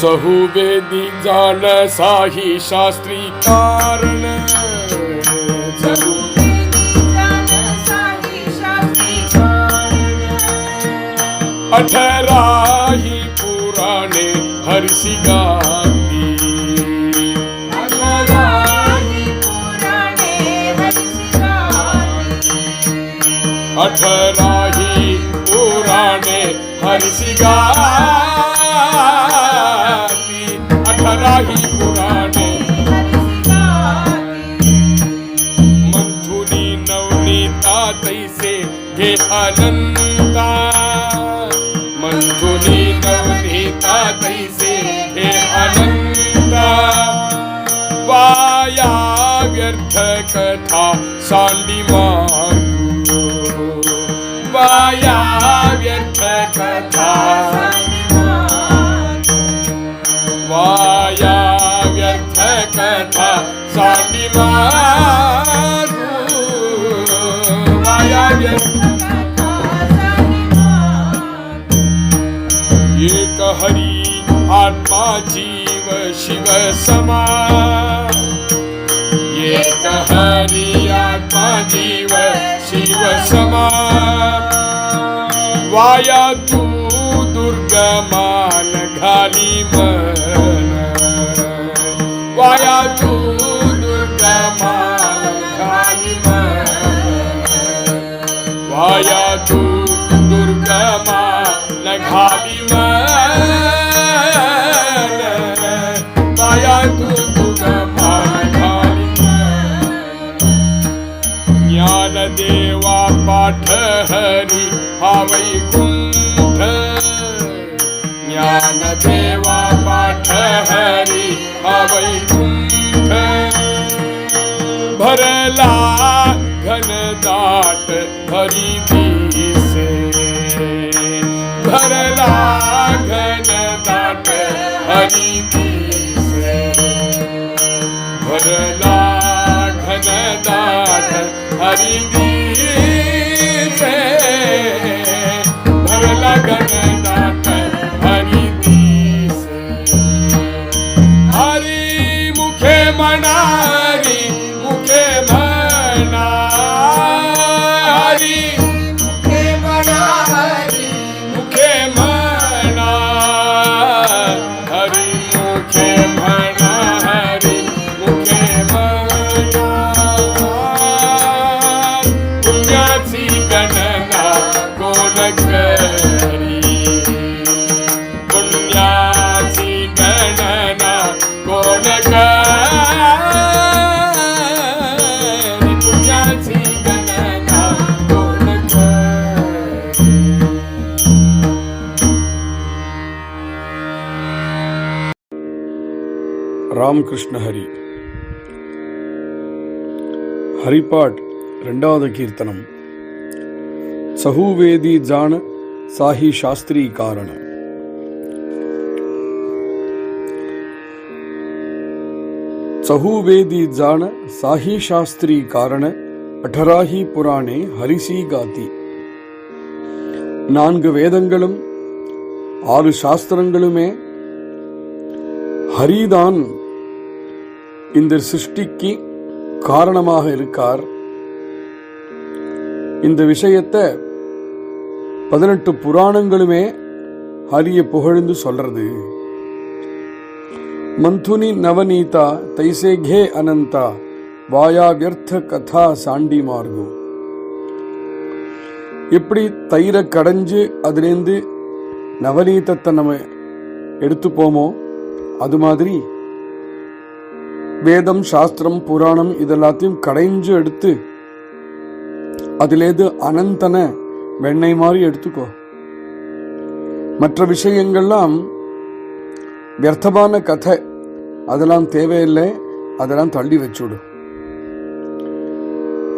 सहुवेदी जाण साही शास्त्री कारण अठराही पुराणे हरसी गाती अठराही पुराणे हरसी गाती अनन्ता मन्थुनी नवनीता तैसे हे अनन्ता वाया व्यर्थकथा वाया व्यर्थकथा जीव शिव समा। एक आत्मा जीव शिव समा। वाया तू दुर्गमान घाली मन। वाया तू दुर्गमान घाली मन। वाया तू दुर्गमान घाली पाठ हरी हा वैकुंठ ज्ञान देवा पाठ हरी हा वैकुंठ भरला घनदाट हरी दिसे. भरला घनदाट हरी दिसे. भरला घनदाट हरी दिसे. வரிபாட் ரெண்டாவது கீர்த்தனம். சகுவேதி ஜான சாஹி சாஸ்திரி காரணம் சஹூவேதி ஜான சாஹி சாஸ்திரி காரண அடராஹி புராணே ஹரிசி காதி. நான்கு வேதங்களும் ஆறு சாஸ்திரங்களுமே ஹரிதான் இந்த சிருஷ்டிக்கு காரணமாக இருக்கார். இந்த விஷயத்தை பதினெட்டு புராணங்களுமே ஹரிய புகழ்ந்து சொல்றது. மந்துனி நவநீதா தைசேகே அனந்தா வாயா வியர்த்த கதா சாண்டி மார்கு. எப்படி தயிரை கடைஞ்சு அதுலேருந்து நவநீதத்தை நம்ம எடுத்துப்போமோ? அது மாதிரி வேதம் சாஸ்திரம் புராணம் இதெல்லாத்தையும் கடைஞ்சு எடுத்து அதிலேது அனந்தன வெண்ணெய் மாதிரி எடுத்துக்கோ. மற்ற விஷயங்கள்லாம் வியர்த்தமான கதை. அதெல்லாம் தேவையில்லை. அதெல்லாம் தள்ளி வச்சுடு.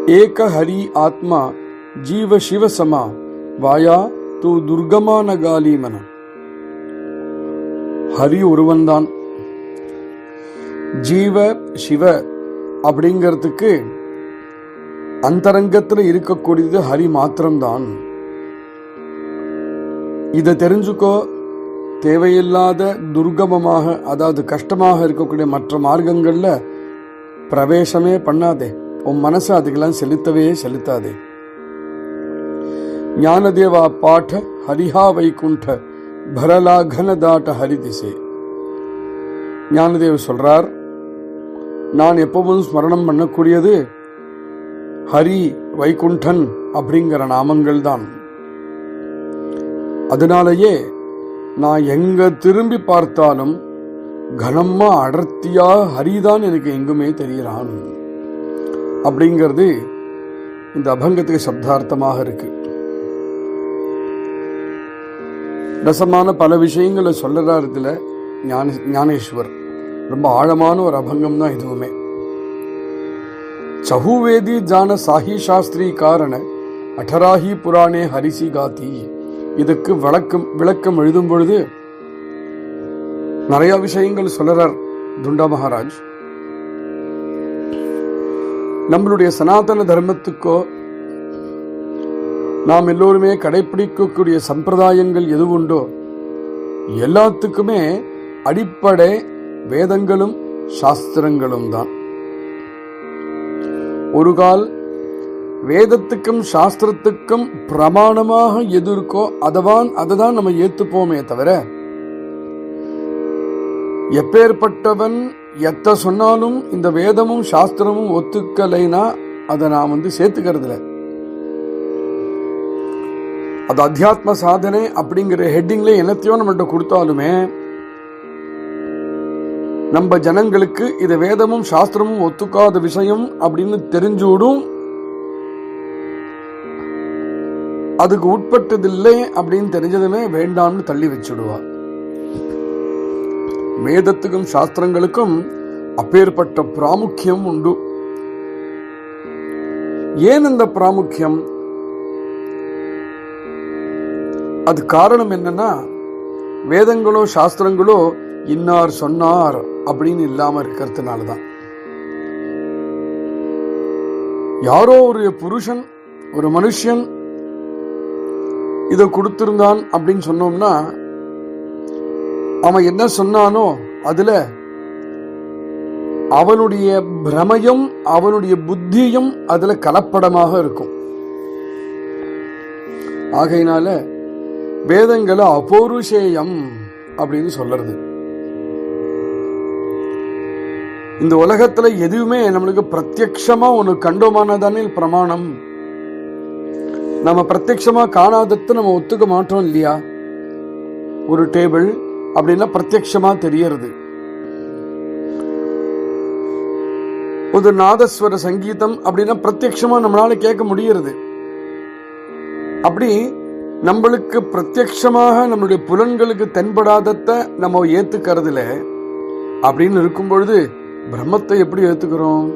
ஏக ஹரி ஆத்மா ஜீவ சிவசமா வாயா தூ துர்கமான காலி மனம் ஹரி ஒருவன்தான். ஜீவ சிவ அப்படிங்கிறதுக்கு அந்தரங்கத்தில் இருக்கக்கூடியது ஹரி மாத்திரம்தான். இதை தெரிஞ்சுக்கோ தேவையில்லாத துர்கமமாக அதாவது கஷ்டமாக இருக்கக்கூடிய மற்ற மார்க்கங்களில் பிரவேசமே பண்ணாதே. உன் மனசை அதுக்கெல்லாம் செலுத்தவே செலுத்தாதே. ஞானதேவா பாட்ட ஹரிஹா வைகுண்ட பரலா கனதாட்ட ஹரிதிசே. ஞானதேவ் சொல்றார் நான் எப்பவும் ஸ்மரணம் பண்ணக்கூடியது ஹரி வைகுண்டன் அப்படிங்கிற நாமங்கள் தான் அதனாலேயே நான் எங்க திரும்பி பார்த்தாலும் கனமா அடர்த்தியா ஹரிதான் எனக்கு எங்குமே தெரிகிறான் அப்படிங்கிறது இந்த அபங்கத்துக்கு சப்தார்த்தமாக இருக்கு. ரசமான பல விஷயங்களை சொல்லறார் இதில் ஞான ஞானேஸ்வர். ரொம்ப ஆழமான ஒரு அபங்கம் தான் இதுவுமே. சகுவேதி ஜான சாஹி சாஸ்திரி காரண அடராஹி புராணே ஹரிசி காத்தி இதுக்கு விளக்கம் விளக்கம் எழுதும் பொழுது நிறைய விஷயங்கள் சொல்லறார் துண்டா மகாராஜ். நம்மளுடைய சனாதன தர்மத்துக்கோ நாம் எல்லோருமே கடைபிடிக்கக்கூடிய சம்பிரதாயங்கள் எது உண்டோ எல்லாத்துக்குமே அடிப்படை வேதங்களும் சாஸ்திரங்களும் தான் ஒரு கால் வேதத்துக்கும் சாஸ்திரத்துக்கும் பிரமாணமாக எது இருக்கோ அதவான் அதை தான் நம்ம ஏத்துப்போமே தவிர எப்பேற்பட்டவன் எத்த சொன்னாலும் இந்த வேதமும் சாஸ்திரமும் ஒத்துக்கலைனா அதை நான் வந்து சேர்த்துக்கிறதுல அது அத்தியாத்ம சாதனை அப்படிங்கிற ஹெட்டிங்ல என்னத்தையோ நம்மள்கிட்ட கொடுத்தாலுமே நம்ம ஜனங்களுக்கு இது வேதமும் சாஸ்திரமும் ஒத்துக்காத விஷயம் அப்படின்னு தெரிஞ்சூடும். அதுக்கு உட்பட்டதில்லை அப்படின்னு தெரிஞ்சதுமே வேண்டாம்னு தள்ளி வச்சுடுவார் வேதத்துக்கும் சாஸ்திரங்களுக்கும் அப்பேற்பட்ட பிராமுக்கியம் உண்டு. ஏன் இந்த பிராமுக்கியம்? அது காரணம் என்னன்னா வேதங்களோ சாஸ்திரங்களோ இன்னார் சொன்னார் அப்படின்னு இல்லாம இருக்கிறதுனால தான் யாரோ ஒரு புருஷன் ஒரு மனுஷன் இதை கொடுத்திருந்தான் அப்படின்னு சொன்னோம்னா அவன் என்ன சொன்னானோ அதுல அவனுடைய பிரமையும் அவனுடைய புத்தியும் அதுல கலப்படமாக இருக்கும். ஆகையினால வேதங்களை அபௌருஷேயம் அப்படின்னு சொல்றது இந்த உலகத்துல எதுவுமே நம்மளுக்கு பிரத்யக்ஷமா ஒன்னு கண்டோமானதானே பிரமாணம். நம்ம பிரத்யக்ஷமா காணாததை நம்ம ஒத்துக்க மாட்டோம் இல்லையா? ஒரு டேபிள் அப்படின்னா பிரத்யக்ஷமா தெரியறது ஒரு நாதஸ்வர சங்கீதம் அப்படின்னா பிரத்யக்ஷமா நம்மளால கேட்க முடியறது அப்படி நம்மளுக்கு பிரத்யக்ஷமாக நம்மளுடைய புலன்களுக்கு தென்படாதத்தை நம்ம ஏத்துக்கிறதுல அப்படின்னு இருக்கும் பொழுது பிரம்மத்தை எப்படி ஏத்துக்கிறோம்?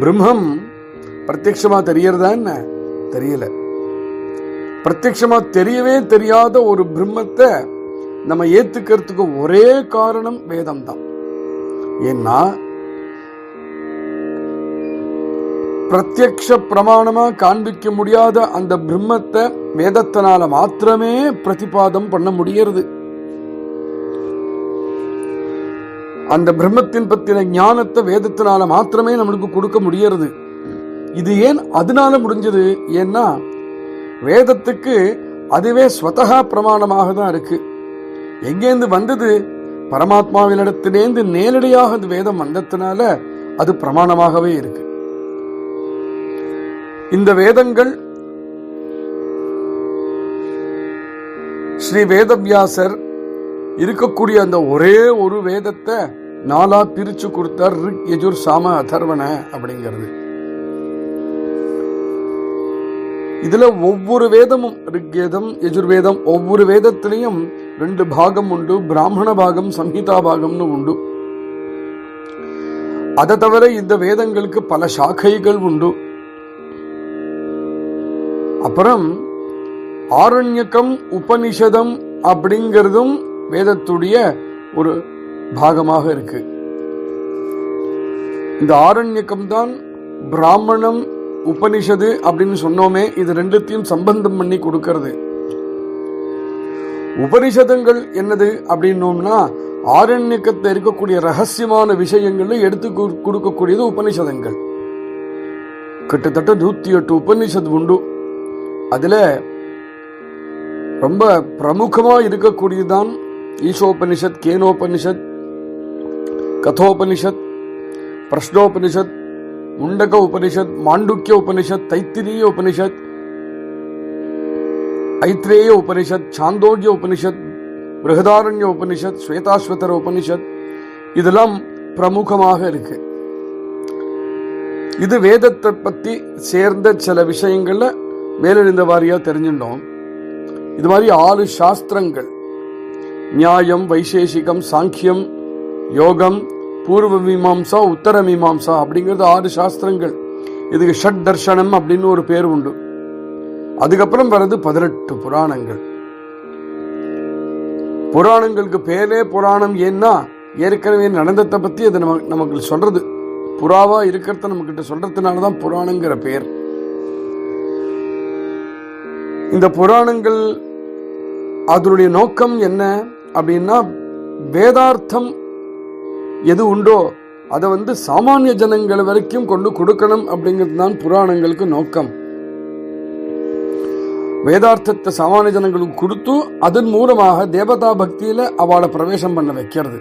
பிரம்மம் பிரத்யக்ஷமா தெரியறதா என்ன? தெரியல. பிரத்யக்ஷமா தெரியவே தெரியாத ஒரு பிரம்மத்தை நம்ம ஏத்துக்கிறதுக்கு ஒரே காரணம் வேதம் தான் ஏன்னா பிரத்யக்ஷ பிரமாணமா காண்பிக்க முடியாத அந்த பிரம்மத்தை வேதத்தினால மாத்திரமே பிரதிபாதம் பண்ண முடியறது. அந்த பிரம்மத்தின் பத்தின ஞானத்தை வேதத்தினால மாத்திரமே நம்மளுக்கு கொடுக்க முடியறது. இது ஏன் அதனால முடிஞ்சது? ஏன்னா வேதத்துக்கு அதுவே ஸ்வதகா பிரமாணமாக தான் இருக்கு. எங்கேருந்து வந்தது? பரமாத்மாவினிடத்திலேருந்து நேரடியாக அந்த வேதம் வந்ததுனால அது பிரமாணமாகவே இருக்கு. இந்த வேதங்கள் ஸ்ரீ வேதவியாசர் இருக்கக்கூடிய அந்த ஒரே ஒரு வேதத்தை நாலா பிரிச்சு கொடுத்தார் ரிக் யஜுர் சாம அதர்வன அப்படிங்கிறது. இதுல ஒவ்வொரு வேதமும் ரிக்வேதம் யஜுர்வேதம் ஒவ்வொரு வேதத்திலையும் ரெண்டு பாகம் உண்டு பிராமண பாகம் சம்ஹிதா பாகம்னு உண்டு. அதை தவிர இந்த வேதங்களுக்கு பல சாக்கைகள் உண்டு. அப்புறம் ஆரண்யக்கம் உபனிஷதம் அப்படிங்கிறதும் வேதத்துடைய ஒரு பாகமாக இருக்கு. இந்த ஆரண்யக்கம் தான் பிராமணம் உபனிஷது அப்படின்னு சொன்னோமே இது ரெண்டுத்தையும் சம்பந்தம் பண்ணி கொடுக்கிறது. உபனிஷதங்கள் என்னது அப்படின்னோம்னா ஆரண்யக்கத்தில் இருக்கக்கூடிய ரகசியமான விஷயங்களை எடுத்து கொடுக்கக்கூடியது உபனிஷதங்கள். கிட்டத்தட்ட நூத்தி எட்டு உபனிஷத் உண்டு. அதுல ரொம்ப பிரமுகமா இருக்கக்கூடியதுதான் ஈஷோபனிஷத் கேனோபனிஷத் கதோபனிஷத் பிரஷ்னோபனிஷத் முண்டக உபனிஷத் மாண்டுக்கிய உபனிஷத் தைத்திரிய உபனிஷத் ஐத்ரேய உபனிஷத் சாந்தோக்கிய உபனிஷத் பிருகதாரண்ய உபனிஷத் ஸ்வேதாஸ்வதர உபனிஷத் இதெல்லாம் பிரமுகமாக இருக்கு இது வேதத்தை பத்தி சேர்ந்த சில விஷயங்கள்ல மேலெழுந்த வாரியா தெரிஞ்சுட்டோம் இது மாதிரி ஆறு சாஸ்திரங்கள் நியாயம் வைசேஷிகம் சாங்கியம் யோகம் பூர்வ மீமாம்சா உத்தர மீமாம்சா அப்படிங்கிறது ஆறு சாஸ்திரங்கள். இதுக்கு ஷட் தர்ஷனம் அப்படின்னு ஒரு பேர் உண்டு. அதுக்கப்புறம் வர்றது பதினெட்டு புராணங்கள். புராணங்களுக்கு பேரே புராணம். ஏன்னா ஏற்கனவே நடந்ததை பத்தி அது நமக்கு நமக்கு சொல்றது. புறாவா இருக்கிறத நம்ம கிட்ட சொல்றதுனால தான் புராணங்கிற பேர். இந்த புராணங்கள் அதனுடைய நோக்கம் என்ன அப்படின்னா வேதார்த்தம் எது உண்டோ அதை வந்து சாமானிய ஜனங்கள் வரைக்கும் கொண்டு கொடுக்கணும் அப்படிங்கிறது தான் புராணங்களுக்கு நோக்கம். வேதார்த்தத்தை சாமானிய ஜனங்களுக்கு கொடுத்து அதன் மூலமாக தேவதா பக்தியில அவளை பிரவேசம் பண்ண வைக்கிறது.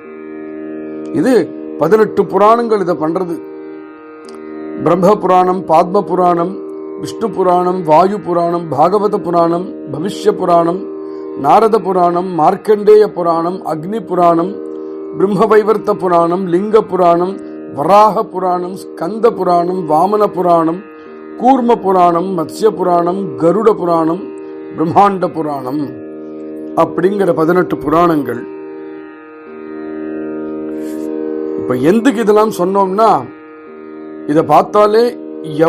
இது பதினெட்டு புராணங்கள் இதை பண்றது. பிரம்ம புராணம் பாத்ம புராணம் விஷ்ணு புராணம் வாயு புராணம் பாகவத புராணம் பவிஷ்ய புராணம் நாரத புராணம் மார்க்கண்டேய புராணம் அக்னி புராணம் பிரம்ம வைவர்த்த புராணம் லிங்க புராணம் வராக புராணம் ஸ்கந்த புராணம் வாமன புராணம் கூர்ம புராணம் மத்ய புராணம் கருட புராணம் பிரம்மாண்ட புராணம் அப்படிங்கிற பதினெட்டு புராணங்கள். இப்ப எந்துக்கு இதெல்லாம் சொன்னோம்னா இதை பார்த்தாலே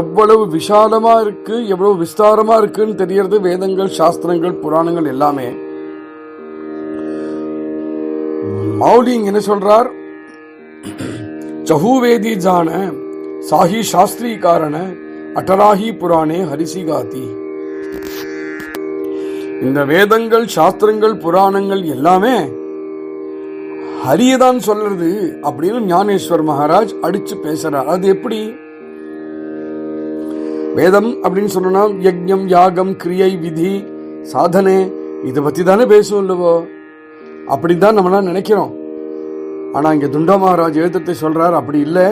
எவ்வளவு விஷாலமா இருக்கு எவ்வளவு விஸ்தாரமா இருக்குன்னு தெரியறது வேதங்கள் சாஸ்திரங்கள் புராணங்கள் எல்லாமே. மௌலிங் என்ன சொல்றார்? சஹூவேதி ஜான சாஹி சாஸ்திரி காரண அட்டராகி புராணே ஹரிசிகாதி. இந்த வேதங்கள் சாஸ்திரங்கள் புராணங்கள் எல்லாமே ஹரியதான் சொல்றது அப்படின்னு ஞானேஸ்வர் மகாராஜ் அடிச்சு பேசுறார். அது எப்படி? வேதம் அப்படின்னு சொன்னா யஜ்யம் யாகம் கிரியை விதி சாதனை இதை பத்தி தானே பேசும் இல்லவோ? அப்படிதான் நம்மளாம் நினைக்கிறோம். ஆனால் இங்கே துண்டா மகாராஜ் எழுத்தத்தை சொல்றார்? அப்படி இல்லை.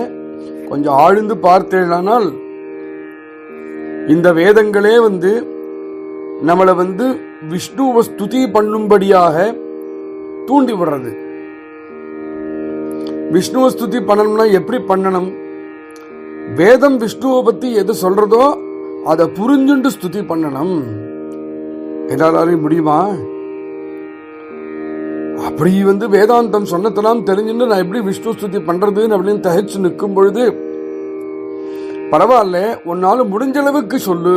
கொஞ்சம் ஆழ்ந்து பார்த்தேனானால் இந்த வேதங்களே வந்து நம்மளை வந்து விஷ்ணுவை ஸ்துதி பண்ணும்படியாக தூண்டி விடுறது. விஷ்ணுவை ஸ்துதி பண்ணணும்னா எப்படி பண்ணணும்? வேதம் விஷ்ணுவை பத்தி எது சொல்றதோ அதை புரிஞ்சுண்டு ஸ்துதி பண்ணணும். எல்லாராலையும் முடியுமா? அப்படி வந்து வேதாந்தம் சொன்னதெல்லாம் தெரிஞ்சுட்டு நான் எப்படி விஷ்ணு ஸ்துதி பண்றதுன்னு அப்படின்னு தகைச்சு நிற்கும் பொழுது பரவாயில்ல உன்னால முடிஞ்ச அளவுக்கு சொல்லு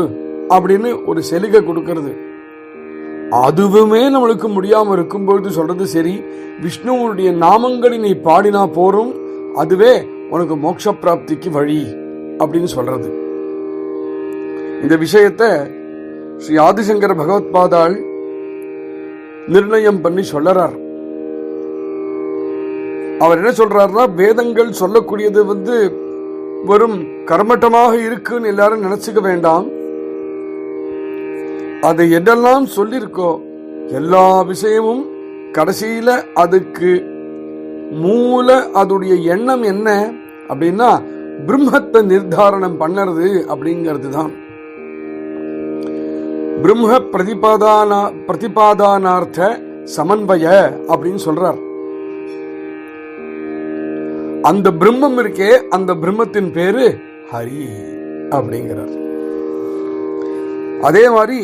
அப்படின்னு ஒரு செலிகை கொடுக்கறது. அதுவுமே நம்மளுக்கு முடியாம இருக்கும் பொழுது சொல்றது சரி விஷ்ணுவனுடைய நாமங்களை நீ பாடினா போரும் அதுவே உனக்கு மோட்ச பிராப்திக்கு வழி அப்படின்னு சொல்றது. இந்த விஷயத்தை ஸ்ரீ ஆதிசங்கர பகவத்பாதாள் நிர்ணயம் பண்ணி சொல்லறார். அவர் என்ன சொல்றாருன்னா வேதங்கள் சொல்லக்கூடியது வந்து வெறும் கர்மட்டமாக இருக்குன்னு எல்லாரும் நினைச்சுக்க வேண்டாம். அது என்னெல்லாம் சொல்லியிருக்கோ எல்லா விஷயமும் கடைசியில அதுக்கு மூல அதோடைய எண்ணம் என்ன அப்படின்னா பிரம்மத்தை நிர்தாரணம் பண்ணறது அப்படிங்கிறது தான். பிரம்ம பிரதிபாதான பிரதிபாதானார்த்த சமன்வய அப்படின்னு சொல்றார். அந்த பிரம்மம் இருக்கே அந்த பிரம்மத்தின் பேரு ஹரி அப்படிங்கிறார். அதே மாதிரி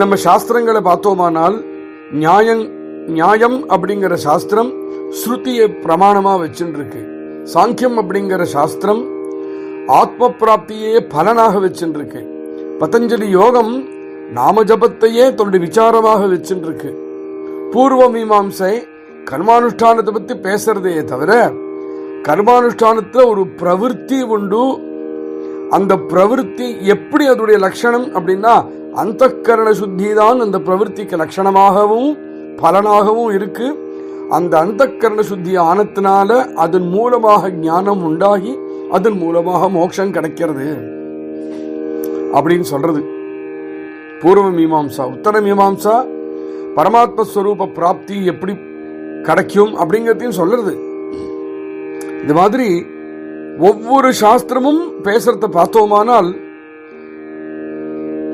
நம்ம சாஸ்திரங்களை பார்த்தோமானால் நியாயம் நியாயம் அப்படிங்கிற சாஸ்திரம் ஸ்ருதியை பிரமாணமா வச்சுருக்கு சாங்கியம் அப்படிங்கிற சாஸ்திரம் ஆத்ம பிராப்தியே பலனாக வச்சுருக்கு பதஞ்சலி யோகம் நாம ஜபத்தையே தன்னுடைய விசாரமாக வச்சுருக்கு பூர்வ மீமாம்சை கர்மானுஷ்டானத்தை பத்தி பேசுறதே தவிர கர்மானுஷ்டானத்துல ஒரு பிரவிற்த்தி உண்டு. அந்த பிரவிற்த்தி எப்படி அதோடைய லட்சணம் அப்படின்னா அந்தக்கரண சுத்தி தான் அந்த பிரவൃத்திக்கு லட்சணமாகவும் பலனாகவும் இருக்கு. அந்த அந்தக்கரண சுத்தி ஆனத்தினால அதன் மூலமாக ஞானம் உண்டாகி அதன் மூலமாக மோட்சம் கிடைக்கிறது. அப்படின்னு சொல்றது. பூர்வ மீமாம்சா உத்தர மீமாம்சா பரமாத்ம ஸ்வரூப பிராப்தி எப்படி கிடைக்கும் அப்படிங்கிறதையும் சொல்றது இந்த மாதிரி ஒவ்வொரு சாஸ்திரமும் பேசுறத பார்த்தோமானால்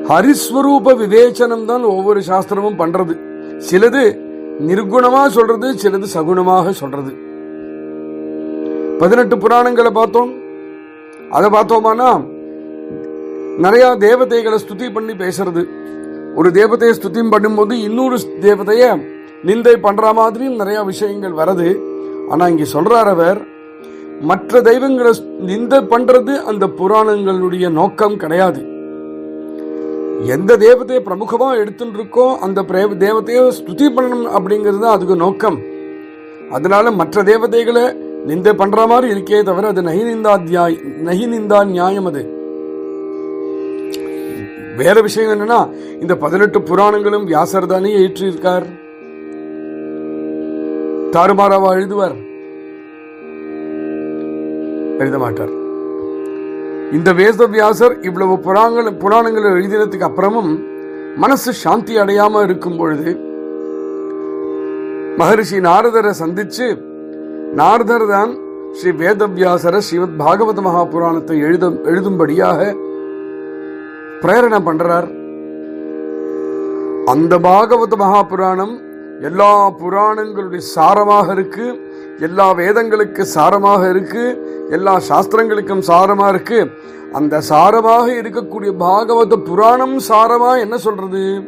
ஹரிஸ்வரூப விவேச்சனம் தான் ஒவ்வொரு சாஸ்திரமும் பண்றது. சிலது நிர்குணமா சொல்றது சிலது சகுணமாக சொல்றது. பதினெட்டு புராணங்களை பார்த்தோம். அதை பார்த்தோமானா நிறைய தேவதைகளை ஸ்துதி பண்ணி பேசுறது. ஒரு தேவதையை ஸ்துதி பண்ணும்போது இன்னொரு தேவதைய நிந்தை பண்ற மாதிரி நிறைய விஷயங்கள் வருது. ஆனா இங்க சொல்றார் அவர் மற்ற தெய்வங்களை நிந்தை பண்றது அந்த புராணங்களுடைய நோக்கம் கிடையாது. எந்த தேவத்தையை பிரமுகமா எடுத்துட்டு இருக்கோ அந்த பிரே- ஸ்துதி பண்ணணும் அப்படிங்கிறது தான் அதுக்கு நோக்கம். அதனால மற்ற தேவதைகளை நிந்தை பண்ற மாதிரி இருக்கே தவிர அது நகி நிந்தாத்தியாய் நகி நிந்தா நியாயம் அது. வேற விஷயம் என்னன்னா இந்த பதினெட்டு புராணங்களும் வியாசர் தானே ஏற்றிருக்கார். தாறுமாறாவா எழுதுவார்? எழுத மாட்டார் இந்த வேதவியாசர் இவ்வளவு புராணங்கள் புராணங்களை எழுதினதுக்கு அப்புறமும் மனசு சாந்தி அடையாம இருக்கும் பொழுது மகரிஷி நாரதரை சந்திச்சு நாரதர் தான் ஸ்ரீ வேதவியாசர ஸ்ரீமத் பாகவத மகா புராணத்தை எழுத எழுதும்படியாக பிரேரணை பண்றார். அந்த பாகவத மகாபுராணம் எல்லா புராணங்களுடைய சாரமாக இருக்கு. எல்லா வேதங்களுக்கு சாரமாக இருக்கு. எல்லா சாஸ்திரங்களுக்கும் சாரமாக இருக்கு. அந்த சாரமாக இருக்கக்கூடிய பாகவத புராணம் சாரமா என்ன சொல்றது?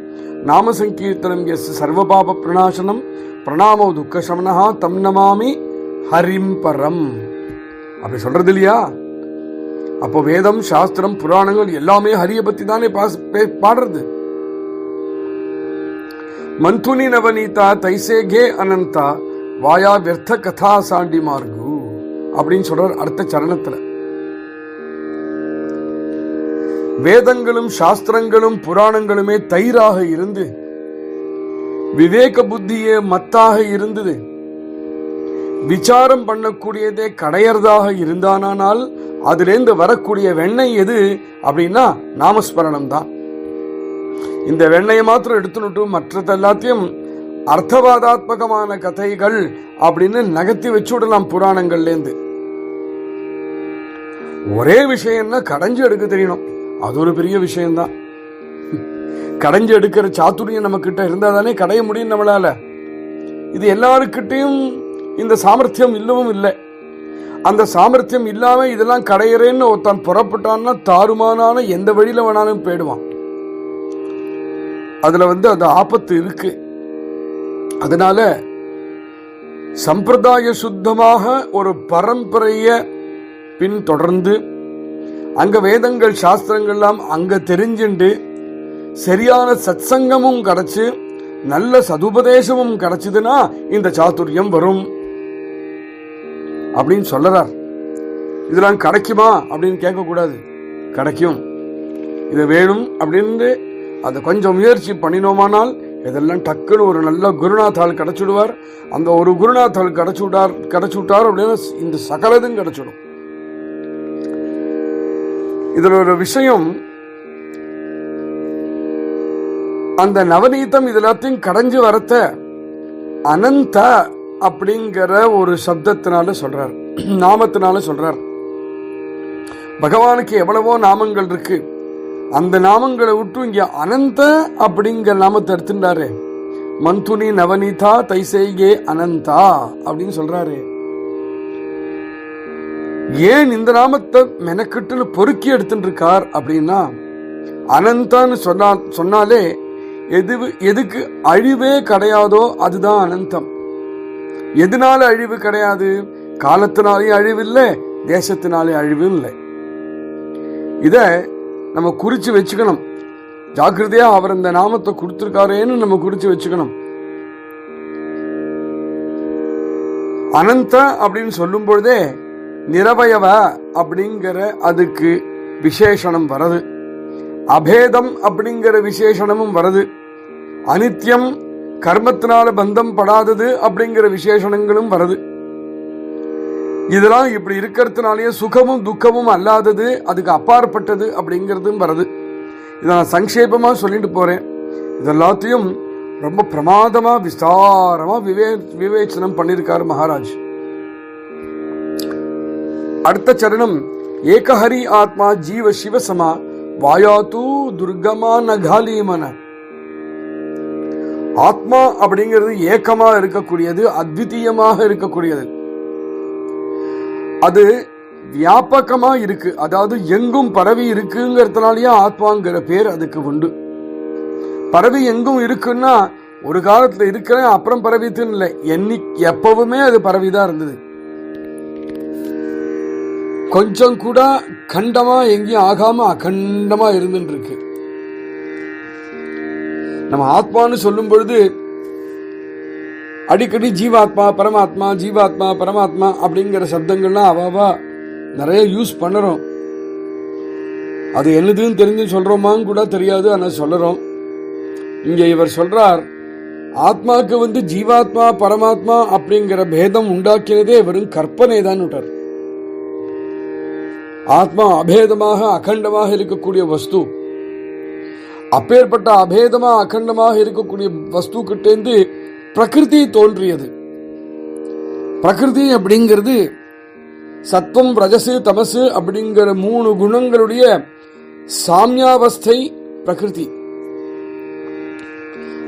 நாம சங்கீர்த்தனம் எஸ் சர்வபாப பிரணாசனம். பிரணாமோ துக்க சமனஹா தம் நமாமி ஹரிம் பரம். அப்படி சொல்றது இல்லையா அப்போ வேதம் சாஸ்திரம் புராணங்கள் எல்லாமே ஹரிய பத்தி தானே பாஸ்- பே- பாடுறது. மந்துனி நவநீதா தைசேகே அனந்தா வாயா வியர்த்த கதா சாண்டி மார்கு அப்படின்னு சொல்றார் அடுத்த சரணத்துல. வேதங்களும் சாஸ்திரங்களும் புராணங்களுமே தயிராக இருந்து விவேக புத்தியே மத்தாக இருந்தது. விசாரம் பண்ணக்கூடியதே கடையறதாக இருந்தானால் அதுலேருந்து வரக்கூடிய வெண்ணெய் எது? அப்படின்னா நாமஸ்மரணம் தான் இந்த வெண்ணையை மாத்திரம் எடுத்துனுட்டு மற்றது எல்லாத்தையும் அர்த்தவாதாத்மகமான கதைகள் அப்படின்னு நகர்த்தி வச்சு விடலாம் புராணங்கள்லேருந்து ஒரே விஷயம்னா கடைஞ்சு எடுக்க தெரியணும். அது ஒரு பெரிய விஷயம்தான். கடைஞ்சு எடுக்கிற சாத்துரியம் நம்ம கிட்ட இருந்தா தானே கடைய முடியும் நம்மளால. இது எல்லாருக்கிட்டையும் இந்த சாமர்த்தியம் இல்லவும் இல்லை. அந்த சாமர்த்தியம் இல்லாம இதெல்லாம் கடையிறேன்னு ஒருத்தன் புறப்பட்டான்னா தாறுமானான எந்த வழியில வேணாலும் போயிடுவான். அதுல வந்து அந்த ஆபத்து இருக்கு. அதனால சம்பிரதாய சுத்தமாக ஒரு பரம்பரைய பின்தொடர்ந்து அங்க வேதங்கள் சாஸ்திரங்கள்லாம் அங்க தெரிஞ்சுண்டு சரியான சத்சங்கமும் கிடைச்சு நல்ல சதுபதேசமும் கிடைச்சதுன்னா இந்த சாத்துரியம் வரும். அப்படின்னு சொல்லறார் இதெல்லாம் கிடைக்குமா அப்படின்னு கேட்கக்கூடாது. கிடைக்கும் இது வேணும் அப்படின்னு அதை கொஞ்சம் முயற்சி பண்ணினோமானால் இதெல்லாம் டக்குன்னு ஒரு நல்ல குருநாத்தாள் கிடைச்சுடுவார். அந்த ஒரு குருநாத்தாள் கிடைச்சு விட்டார் கிடைச்சு விட்டார் அப்படின்னா இந்த சகலதும் கிடைச்சிடும். இதில் ஒரு விஷயம் அந்த நவநீதம் இது எல்லாத்தையும் கடைஞ்சு வரத்த அனந்த அப்படிங்கிற ஒரு சப்தத்தினால சொல்றார். நாமத்தினால சொல்றார். பகவானுக்கு எவ்வளவோ நாமங்கள் இருக்கு. அந்த நாமங்களை விட்டு இங்க அனந்த அப்படிங்கிற நாமத்தை எடுத்துட்டாரு. மந்துனி நவநீதா தைசேகே அனந்தா அப்படின்னு சொல்றாரு. ஏன் இந்த நாமத்தை மெனக்கிட்டுன்னு பொறுக்கி எடுத்துட்டு இருக்கார் அப்படின்னா அனந்தான்னு சொன்னா சொன்னாலே எது எதுக்கு அழிவே கிடையாதோ அதுதான் அனந்தம். எதனால அழிவு கிடையாது? காலத்தினாலேயும் அழிவு இல்லை தேசத்தினாலே அழிவும் இல்லை இதை நம்ம குறிச்சு வச்சுக்கணும். ஜாக்கிரதையா அவர் இந்த நாமத்தை கொடுத்திருக்காரேன்னு நம்ம குறிச்சு வச்சுக்கணும். அனந்த அப்படின்னு சொல்லும் பொழுதே நிரவயவ அப்படிங்கிற அதுக்கு விசேஷணம் வருது. அபேதம் அப்படிங்கிற விசேஷணமும் வருது. அனித்யம் கர்மத்தினால பந்தம் படாதது அப்படிங்கிற விசேஷணங்களும் வருது. இதெல்லாம் இப்படி இருக்கிறதுனாலயே சுகமும் துக்கமும் அல்லாதது அதுக்கு அப்பாற்பட்டது அப்படிங்கிறதும் வருது. இதை நான் சங்கேபமா சொல்லிட்டு போறேன். இதெல்லாத்தையும் ரொம்ப பிரமாதமா விசாரமாக விவே விவேச்சனம் பண்ணியிருக்காரு மகாராஜ். அடுத்த சரணம் ஏகஹரி ஆத்மா ஜீவ சிவசமா வாயாத்து துர்கமா நகாலீமன. ஆத்மா அப்படிங்கிறது ஏக்கமாக இருக்கக்கூடியது அத்விதீயமாக இருக்கக்கூடியது. அது வியாபகமா இருக்கு. அதாவது எங்கும் பரவி இருக்குங்கிறதுனாலயே ஆத்மாங்கிற பேர் அதுக்கு உண்டு. பரவி எங்கும் இருக்குன்னா ஒரு காலத்துல இருக்கிறேன் அப்புறம் பரவித்துன்னு இல்லை. என்னி எப்பவுமே அது பரவிதான் இருந்தது. கொஞ்சம் கூட கண்டமா எங்கேயும் ஆகாம அகண்டமா இருந்துட்டு இருக்கு. நம்ம ஆத்மான்னு சொல்லும் பொழுது அடிக்கடி ஜீவாத்மா பரமாத்மா ஜீவாத்மா பரமாத்மா அப்படிங்கிற சப்தங்கள்லாம் அவாவா நிறைய யூஸ் பண்ணுறோம். அது என்னதுன்னு தெரிஞ்சு சொல்றோமான்னு கூட தெரியாது ஆனால் சொல்லுறோம். இங்க இவர் சொல்றார் ஆத்மாக்கு வந்து ஜீவாத்மா பரமாத்மா அப்படிங்கிற பேதம் உண்டாக்கினதே வெறும் கற்பனை தான் விட்டார் ஆத்மா அபேதமாக அகண்டமாக இருக்கக்கூடிய வஸ்து. அப்பேற்பட்ட அபேதமா அகண்டமாக இருக்கக்கூடிய வஸ்து கிட்டேந்து பிரகிருதி தோன்றியது. பிரகிருதி அப்படிங்கிறது சத்வம் ரஜசு தமசு அப்படிங்கிற மூணு குணங்களுடைய சாமியாவஸ்தை பிரகிருதி.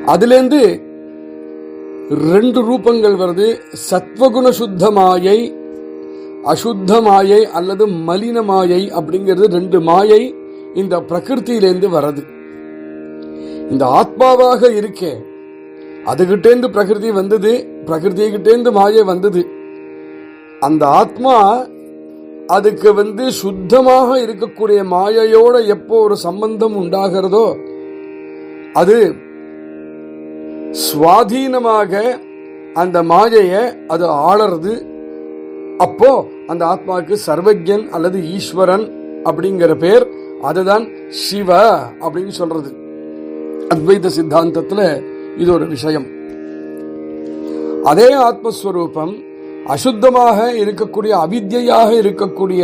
அதுலேருந்து ரெண்டு ரூபங்கள் வருது. சத்வகுண சுத்த மாயை அசுத்த மாயை அல்லது மலின மாயை அப்படிங்கிறது ரெண்டு மாயை இந்த பிரகிருத்திலேருந்து வர்றது இந்த ஆத்மாவாக இருக்கே அதுகிட்டேந்து பிரகிருதி வந்தது பிரகிருதிகிட்டேந்து மாயை வந்தது. அந்த ஆத்மா அதுக்கு வந்து சுத்தமாக இருக்கக்கூடிய மாயையோட எப்போ ஒரு சம்பந்தம் உண்டாகிறதோ அது சுவாதீனமாக அந்த மாயைய அது ஆளறது. அப்போ அந்த ஆத்மாவுக்கு சர்வஜன் அல்லது ஈஸ்வரன் அப்படிங்கிற பேர் அதுதான் சிவ அப்படின்னு சொல்றது. அத்வைத சித்தாந்தத்துல இது ஒரு விஷயம். அதே ஆத்மஸ்வரூபம் அசுத்தமாக இருக்கக்கூடிய அவித்தியாக இருக்கக்கூடிய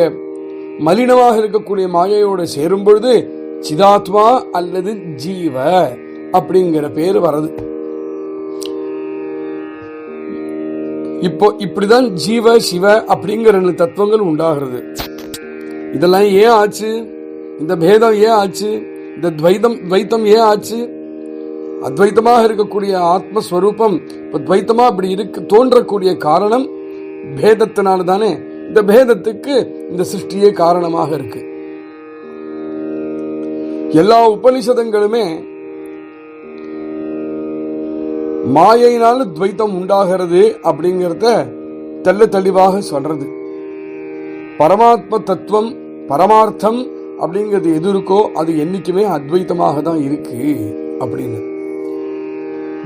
மலினமாக இருக்கக்கூடிய மாயையோட சேரும் பொழுது சிதாத்மா அல்லது ஜீவ அப்படிங்கிற பேர் வர்றது. இப்போ இப்படிதான் ஜீவ சிவ அப்படிங்கிற ரெண்டு தத்துவங்கள் உண்டாகிறது. இதெல்லாம் ஏன் ஆச்சு? இந்த பேதம் ஏன் ஆச்சு? இந்த துவைதம் துவைத்தம் ஏன் ஆச்சு? அத்வைத்தமாக இருக்கக்கூடிய ஆத்மஸ்வரூபம் இப்போ துவைத்தமா அப்படி இருக்கு தோன்றக்கூடிய காரணம் பேதத்தினால தானே இந்த பேதத்துக்கு இந்த சிருஷ்டியே காரணமாக இருக்கு. எல்லா உபனிஷதங்களுமே மாயினால துவைத்தம் உண்டாகிறது அப்படிங்கிறத தெல்ல தெளிவாக சொல்றது. பரமாத்ம தத்துவம் பரமார்த்தம் அப்படிங்கிறது எது இருக்கோ அது என்னைக்குமே அத்வைத்தமாக தான் இருக்கு அப்படின்னு.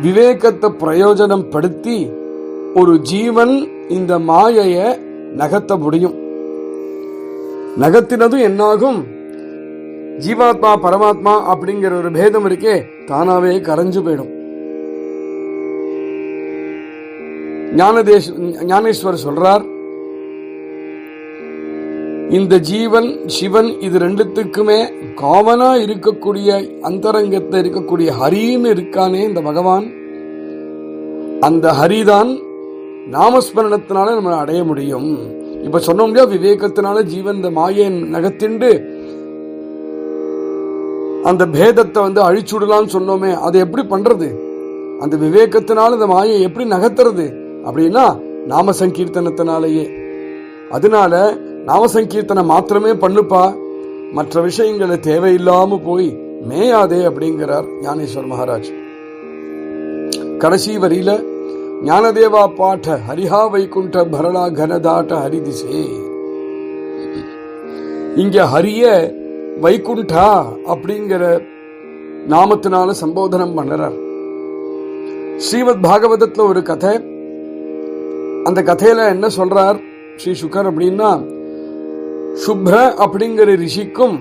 விவேகத்தை பிரயோஜனம் படுத்தி ஒரு ஜீவன் இந்த மாயைய நகர்த்த முடியும். நகர்த்தினதும் என்னாகும்? ஜீவாத்மா பரமாத்மா அப்படிங்கிற ஒரு பேதம் இருக்கே தானாவே கரைஞ்சு போயிடும். ஞானதேஷ் ஞானேஸ்வர் சொல்றார் இந்த ஜீவன் சிவன் இது ரெண்டுத்துக்குமே காமனா இருக்கக்கூடிய அந்தரங்கத்தில் இருக்கக்கூடிய ஹரின்னு இருக்கானே இந்த பகவான். அந்த ஹரிதான் நாமஸ்மரணத்தினால நம்ம அடைய முடியும். இப்ப சொன்ன முடியாது விவேகத்தினால ஜீவன் இந்த மாயை நகத்திண்டு. அந்த பேதத்தை வந்து அழிச்சுடலாம்னு சொன்னோமே அதை எப்படி பண்றது? அந்த விவேகத்தினால இந்த மாயை எப்படி நகர்த்துறது? அப்படின்னா நாம சங்கீர்த்தனத்தினாலேயே. அதனால நாம சங்கீர்த்தனை மாத்திரமே பண்ணுப்பா. மற்ற விஷயங்களை தேவையில்லாம போய் மேயாதே அப்படிங்கிறார் ஞானேஸ்வர் மகாராஜ். கடைசி வரியில ஞானதேவா பாட்ட ஹரிஹா வைகுண்ட பரணா கனதாட்ட ஹரிதிசே. இங்க ஹரிய வைகுண்டா அப்படிங்கிற நாமத்தினால சம்போதனம் பண்ணுறார். ஸ்ரீமத் பாகவதத்துல ஒரு கதை. அந்த கதையில என்ன சொல்றார் ஸ்ரீ சுகர் அப்படின்னா சுப்ர அப்படிங்கிற ரிஷிக்கும்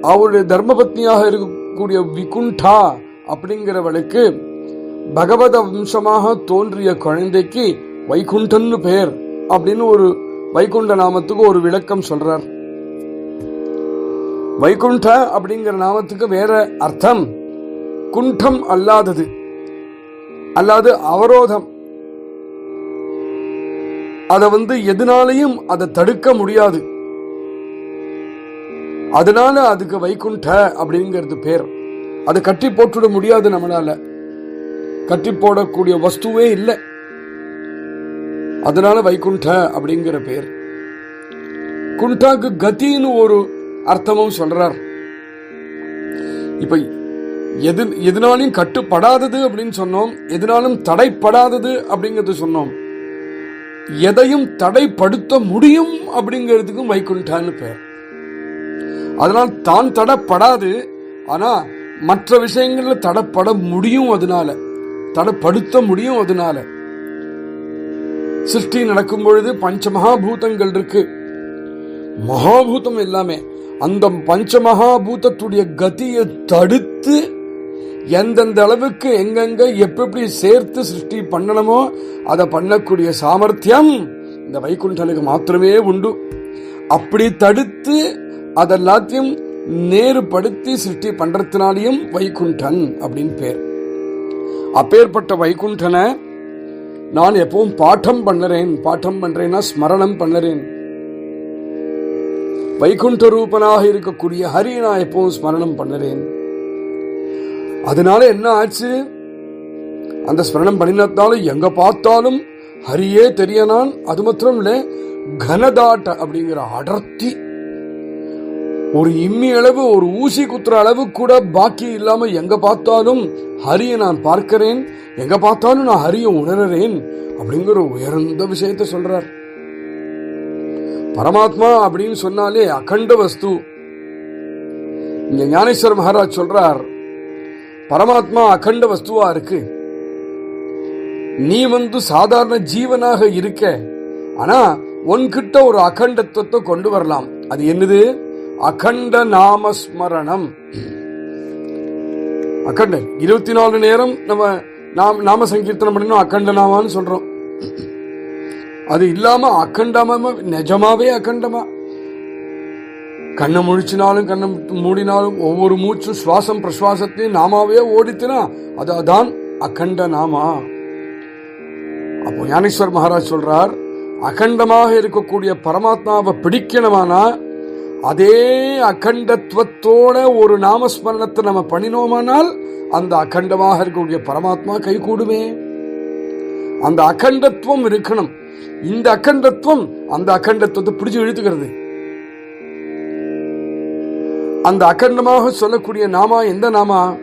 அவருடைய தர்மபத்னியாக இருக்கக்கூடிய விகுண்டா அப்படிங்கிறவளுக்கு பகவத வம்சமாக தோன்றிய குழந்தைக்கு வைகுண்டன்னு பெயர் அப்படின்னு ஒரு வைகுண்ட நாமத்துக்கு ஒரு விளக்கம் சொல்றார். வைகுண்ட அப்படிங்கிற நாமத்துக்கு வேற அர்த்தம் குண்டம் அல்லாதது அல்லாது அவரோதம். அதை வந்து எதனாலையும் அதை தடுக்க முடியாது. அதனால அதுக்கு வைகுண்ட அப்படிங்கிறது பேர். அதை கட்டி போட்டுட முடியாது நம்மளால. கட்டி போடக்கூடிய வஸ்துவே இல்லை. அதனால வைகுண்ட அப்படிங்கிற பேர். குண்டாக்கு கத்தின்னு ஒரு அர்த்தமும் சொல்றார். இப்ப எது எதனாலையும் கட்டுப்படாதது அப்படின்னு சொன்னோம். எதனாலும் தடைப்படாதது அப்படிங்கிறது சொன்னோம். எதையும் தடைப்படுத்த முடியும் அப்படிங்கிறதுக்கும் வைகுண்டான்னு பேர். அதனால் தான் தடைப்படாது. ஆனால் மற்ற விஷயங்களில் தடைப்பட முடியும் அதனால. தடைப்படுத்த முடியும் அதனால. சிருஷ்டி நடக்கும் பொழுது பஞ்ச மகாபூதங்கள் இருக்கு. மகாபூதம் எல்லாமே. அந்த பஞ்ச மகாபூதத்துடைய கதியை தடுத்து எந்தெந்த அளவுக்கு எங்கெங்க எப்படி சேர்த்து சிருஷ்டி பண்ணணுமோ அதை பண்ணக்கூடிய சாமர்த்தியம் இந்த வைகுண்டனுக்கு மாத்திரமே உண்டு. அப்படி தடுத்து அதெல்லாத்தையும் நேருபடுத்தி சிருஷ்டி பண்றதுனாலையும் வைகுண்டன் அப்படின்னு பேர். அப்பேற்பட்ட வைகுண்டனை நான் எப்பவும் பாட்டம் பண்ணுறேன் பாட்டம் பண்றேன்னா ஸ்மரணம் பண்ணுறேன். வைகுண்ட ரூபனாக இருக்கக்கூடிய ஹரி நான் எப்பவும் ஸ்மரணம் பண்ணுறேன். அதனால என்ன ஆச்சு? அந்த ஸ்மரணம் பண்ணினத்தாலும் எங்க பார்த்தாலும் ஹரியே தெரிய நான் அது மாத்திரம் இல்லை கனதாட்ட அப்படிங்கிற அடர்த்தி ஒரு இம்மி அளவு ஒரு ஊசி குத்துற அளவு கூட பாக்கி இல்லாம எங்க பார்த்தாலும் ஹரியை நான் பார்க்கிறேன் எங்க பார்த்தாலும் நான் ஹரியை உணர்றேன் அப்படிங்கிற உயர்ந்த விஷயத்தை சொல்றார். பரமாத்மா அப்படின்னு சொன்னாலே அகண்ட வஸ்து. இங்க ஞானேஸ்வர் மகாராஜ் சொல்றார் பரமாத்மா அகண்ட வஸ்துவா இருக்கு. நீ வந்து சாதாரண ஜீவனாக இருக்க. ஆனா உன்கிட்ட ஒரு அகண்டத்துவத்தை கொண்டு வரலாம். அது என்னது? அகண்ட நாமஸ்மரணம். அகண்ட இருபத்தி நாலு நேரம் நம்ம நாம் நாம சங்கீர்த்தனம் பண்ணணும் அகண்ட நாமான்னு சொல்றோம். அது இல்லாம அகண்டமா நிஜமாவே அகண்டமா. கண்ணை முழிச்சினாலும் கண்ணை மூடினாலும் ஒவ்வொரு மூச்சும் சுவாசம் பிரசுவாசத்தையும் நாமாவே ஓடித்துனா அது அதான் அகண்ட நாமா. அப்போ ஞானேஸ்வர் மகாராஜ் சொல்றார் அகண்டமாக இருக்கக்கூடிய பரமாத்மாவை பிடிக்கணுமானா அதே அகண்டத்துவத்தோட ஒரு நாமஸ்மரணத்தை நம்ம பண்ணினோமானால் அந்த அகண்டமாக இருக்கக்கூடிய பரமாத்மா கை கூடுமே. அந்த அகண்டத்துவம் இருக்கணும். இந்த அகண்டத்துவம் அந்த அகண்டத்துவத்தை பிடிச்சு இழுத்துக்கிறது. அந்த அகண்டமாக சொல்லக்கூடிய நாமா எந்த நாமா?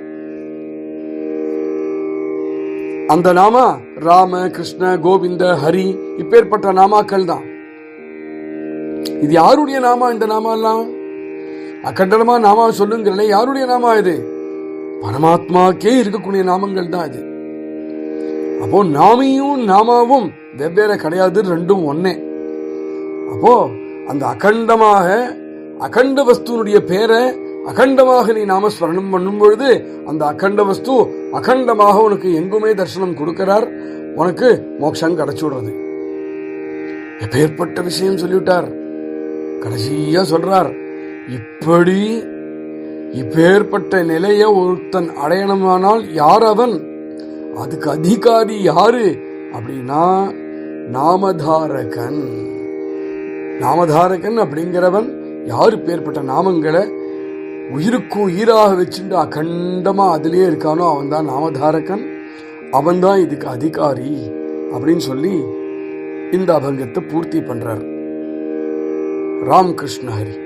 அந்த நாமா ராம கிருஷ்ண கோவிந்த ஹரி இப்பேற்பட்ட நாமாக்கள் தான் இது யாருடைய நாமா இந்த நாமா எல்லாம் அகண்டமா நாமா சொல்லுங்கிறல யாருடைய நாமா இது? பரமாத்மாக்கே இருக்கக்கூடிய நாமங்கள் தான் இது. அப்போ நாமியும் நாமாவும் வெவ்வேறு கிடையாது ரெண்டும் ஒன்னே அப்போ அந்த அகண்டமாக அகண்ட வஸ்துனுடைய பேரை அகண்டமாக நீ நாமஸ்மரணம் பண்ணும் பொழுது அந்த அகண்ட வஸ்து அகண்டமாக உனக்கு எங்குமே தரிசனம் கொடுக்கிறார் உனக்கு மோட்சம் கிடைச்சுடுறது. எப்பேற்பட்ட விஷயம் சொல்லிவிட்டார். கடைசியா சொல்றார் இப்படி இப்பேற்பட்ட நிலைய ஒருத்தன் அடையணுமானால் யார் அவன்? அதுக்கு அதிகாரி யாரு? அப்படின்னா நாமதாரகன். நாமதாரகன் அப்படிங்கிறவன் யாரு பேர்பட்ட நாமங்களை? உயிருக்கும் உயிராக வச்சுட்டு அகண்டமா அதுலேயே இருக்கானோ அவன் தான் நாமதாரகன். அவன் தான் இதுக்கு அதிகாரி அப்படின்னு சொல்லி இந்த அபங்கத்தை பூர்த்தி பண்றார். ராம் கிருஷ்ண ஹரி